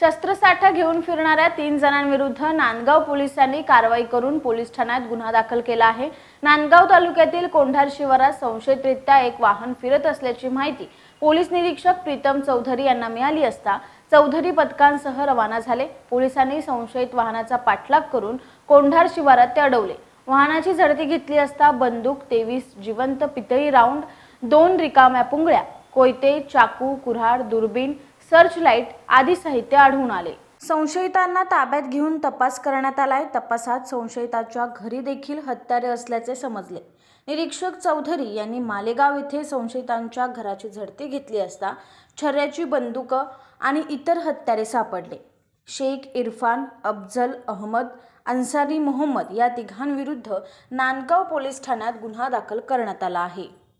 शस्त्रसाठा घेऊन फिरणाऱ्या तीन जणांविरुद्ध नांदगाव पोलिसांनी कारवाई करून पोलीस ठाण्यात गुन्हा दाखल केला आहे. नांदगाव तालुक्यातील कोंढार शिवारात संशयितरित्या एक वाहन फिरत असल्याची माहिती पोलीस निरीक्षक प्रीतम चौधरी यांना मिळाली असता चौधरी पथकांसह रवाना झाले. पोलिसांनी संशयित वाहनाचा पाठलाग करून कोंढार शिवारात ते अडवले. वाहनाची झडती घेतली असता बंदूक तेवीस जिवंत पितळी राऊंड दोन रिकाम्या पुंगळ्या कोयते चाकू कुऱ्हाड दुर्बीण सर्च लाइट आदी साहित्य आढळून आले. संशयितांना ताब्यात घेऊन तपास करण्यात आलाय. तपासात संशयिताच्या घरी देखील हत्यारे असल्याचे समजले. निरीक्षक चौधरी यांनी मालेगाव येथे संशयितांच्या घराची झडती घेतली असता छर्याची बंदूक आणि इतर हत्यारे सापडले. शेख इरफान अफजल अहमद अन्सारी मोहम्मद या तिघांविरुद्ध नांदगाव पोलीस ठाण्यात गुन्हा दाखल करण्यात आला आहे.